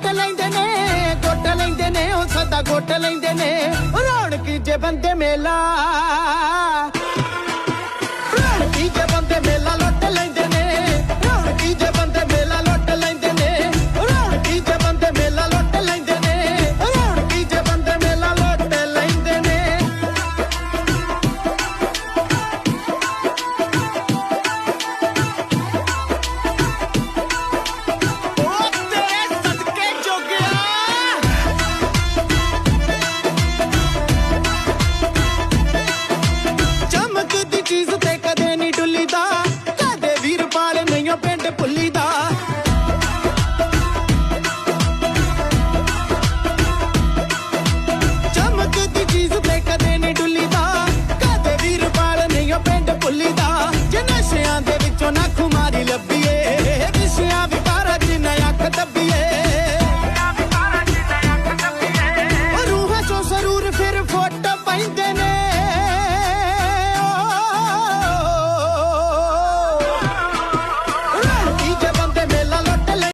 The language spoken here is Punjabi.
ਲੱਕ ਲੈਂਦੇ ਨੇ ਗੋਟ ਲੈਂਦੇ ਨੇ, ਉਹ ਸਦਾ ਗੋਟ ਲੈਂਦੇ ਨੇ। ਰੌਣਕ ਜੇ ਬੰਦੇ ਮੇਲਾ